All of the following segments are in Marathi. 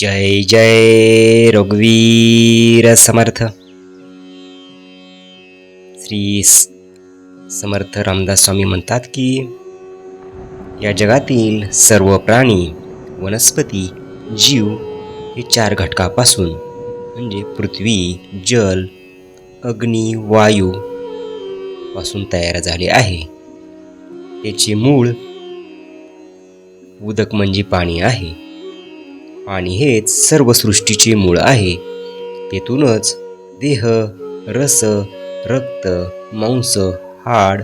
जय जय रघुवीर समर्थ। श्री समर्थ रामदास स्वामी म्हणतात की या जगातील सर्व प्राणी वनस्पती जीव हे चार घटकापासून म्हणजे पृथ्वी जल अग्नी वायू पासून तयार झाले आहे. त्याचे मूळ उदक म्हणजे पाणी आहे. आणि हेच सर्व सृष्टीचे मूळ आहे. तेथूनच देह रस रक्त मांस हाड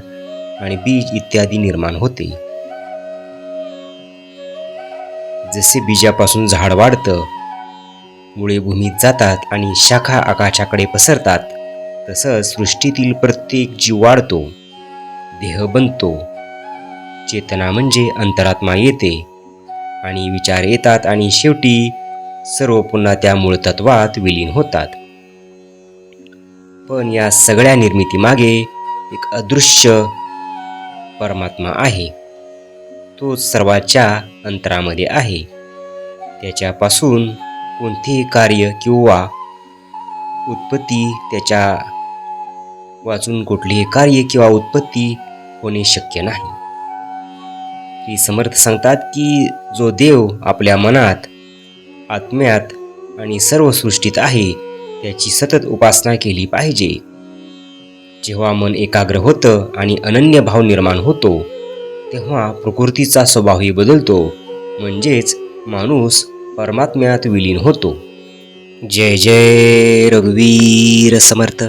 आणि बीज इत्यादी निर्माण होते. जसे बीजापासून झाड वाढतं मुळे भूमीत जातात आणि शाखा आकाशाकडे पसरतात तसंच सृष्टीतील प्रत्येक जीव वाढतो देह बनतो. चेतना म्हणजे अंतरात्मा येते. आणि विचार येतात आणि शेवटी सर्व पुन्हा त्या मूळ तत्वात विलीन होतात. पण या सगळ्या निर्मितीमागे एक अदृश्य परमात्मा आहे. तो सर्वाच्या अंतरामध्ये आहे. त्याच्यापासून कोणतेही कार्य किंवा उत्पत्ती त्याच्या वाचून कुठलेही कार्य किंवा उत्पत्ती होणे शक्य नाही. की समर्थ सांगतात की जो देव आपल्या मनात आत्म्यात आणि सर्व सृष्टीत आहे त्याची सतत उपासना केली पाहिजे. जेव्हा मन एकाग्र होतं आणि अनन्य भाव निर्माण होतो तेव्हा प्रकृतीचा स्वभावही बदलतो म्हणजेच माणूस परमात्म्यात विलीन होतो. जय जय रघुवीर समर्थ.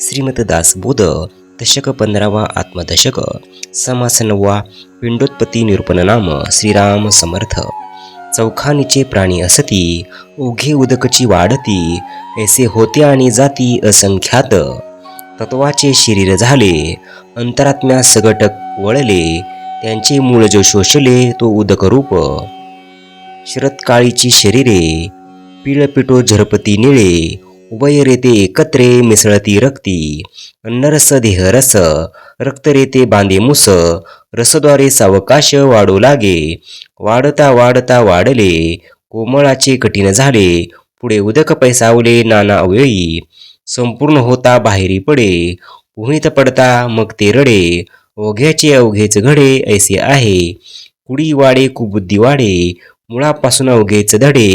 श्रीमत दासबोध दशक पंधरावा आत्मदशक समास नववा पिंडोत्पत्ती निरूपण नाम श्रीराम समर्थ. चौखानीचे प्राणी असती उघे उदकची वाढती ऐसे होते आणि जाती असंख्यात. तत्वाचे शरीर झाले अंतरात्म्या सगटक वळले त्यांचे मूळ जो शोषले तो उदक रूप शरत्काळीची शरीरे पिळपिटो झरपती निळे उभय रेते एकत्रे मिसळती रक्ती. अन्नरस देह रस रक्तरेते बांधे मुस रसद्वारे सावकाश वाढू लागे. वाढता वाढता वाढले कोमळाचे कठीण झाले पुढे उदक पैसावले नाना अवयी संपूर्ण होता बाहेरी पडे भूमीत पडता मग ते रडे. ओघ्याचे अवघेच घडे ऐसे आहे. कुडी वाडे कुबुद्धी वाडे मुळापासून अवघेच धडे.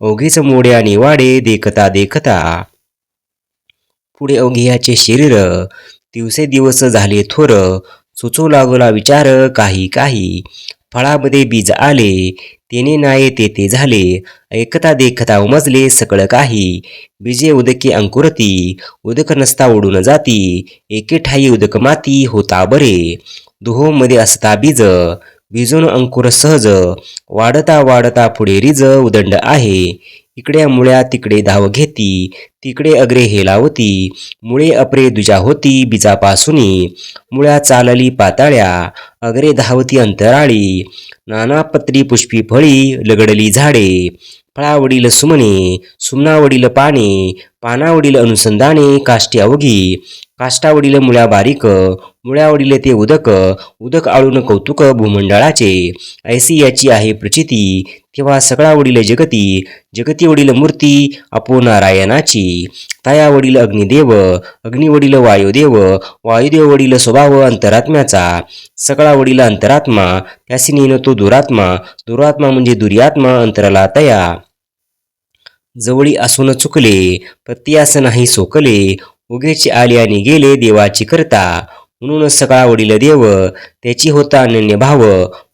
अवघेच मोडे आणि वाडे देखता देखता. पुढे अवघियाचे शरीर दिवसे दिवस झाले थोर सुचू लागला विचार काही काही. फळामध्ये बीज आले तेने नाये ते ते झाले ऐकता देखता उमजले सकळ काही. बीजे उदके अंकुरती उदक नसता उडून जाती एके ठाई उदक माती होता बरे. दुहोमध्ये असता बीज बीजून अंकुर सहज वाढता वाढता पुढे रिज उदंड आहे. इकडे मुळ्या तिकडे धाव घेती तिकडे अग्रे हेलावती मुळे अपरे दुजा होती बीजापासुनी मुळ्या चालली पाताळ्या अग्रे धावती अंतराळी नाना पत्री पुष्पी फळी लगडली झाडे फळावडील सुमने सुमनावडील पाने पानावडील अनुसंधाने काष्टी अवघी काष्टावडील मुळ्या बारीक मुळ्यावडील ते उदक उदक आळून कौतुक भूमंडळाचे. ऐसी याची आहे प्रचिती तेव्हा सगळावडील जगती जगती वडील मूर्ती अपो नारायणाची. तयावडील अग्निदेव अग्निवडील वायुदेव वायुदेव वडील स्वभाव अंतरात्म्याचा. सगळा वडील अंतरात्मा त्यासी नेन तो दुरात्मा दुरात्मा म्हणजे दुर्यात्मा अंतराला तया. जवळी असून चुकले प्रत्यास नाही सोकले उगेचे आले आणि गेले देवाची करता. म्हणून सकाळ वडील देव त्याची होता अनन्य भाव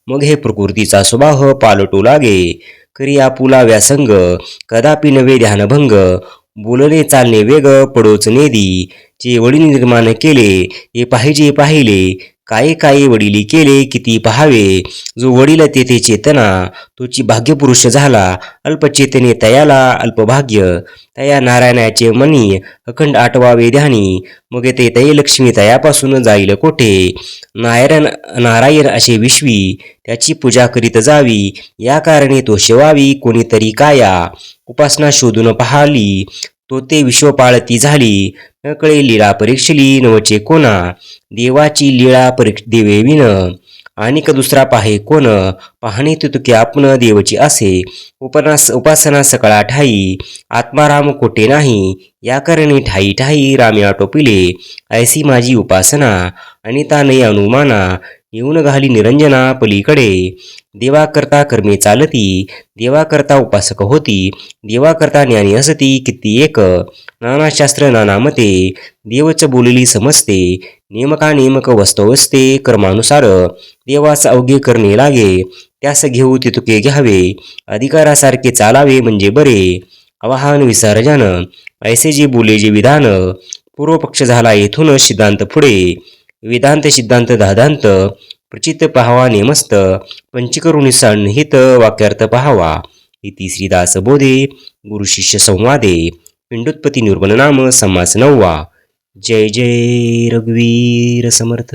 मग हे प्रकृतीचा स्वभाव पालटू लागे. करी आपुला व्यासंग कदापि नवे ध्यानभंग बोलणे चालणे वेग पडोच नेदी जे वडील निर्माण केले हे पाहिजे पाहिले काय काही वडिली केले किती पहावे? जो वडील तेथे चेतना तोची भाग्यपुरुष झाला अल्पचेतने तयाला अल्पभाग्य तया नारायणाचे मनी अखंड आठवावे ध्यानी. मग ते तयलक्ष्मी तयापासून जाईल कोठे? नारायण नारायण असे विश्वी त्याची पूजा करीत जावी. या कारणे तो शिवावी कोणीतरी काया. उपासना शोधून पाहाली तो ते विश्वपाळती झाली. नकळे कळे लीळा परीक्षली नवचे कोणा? देवाची लीळा परीक्ष देवे विन आणिक दुसरा पाहे कोण? पाहणे तुतुके आपण देवची असे. उपनास उपासना सकाळा ठाई. आत्माराम कोटे नाही? या करणी ठाई ठाई रामे आटोपिले ऐसी माझी उपासना. अनिता अनुमाना. येऊन घाली निरंजना पलीकडे. देवाकरता कर्मे चालती देवाकरता उपासक होती देवाकरता ज्ञानी असती किती एक. नाना शास्त्र नाना मते देवच बोलली समजते नेमका नेमक वस्तव असते कर्मानुसार. देवास अवघे करणे लागे त्यास घेऊ तितुके घ्यावे अधिकारासारखे चालावे म्हणजे बरे. आवाहन विसर्जन ऐसे जे बोले जे विधान पूर्वपक्ष झाला येथून सिद्धांत पुढे. वेदांत सिद्धांत दादांत प्रचित पहावा नेमस्त पंचकरुणी संहित वाक्यार्थ पहावा. इति श्रीदास बोधे गुरु शिष्य संवादे पिंडोत्पत्ती निर्मल नाम समास नववा. जय जय रघुवीर समर्थ.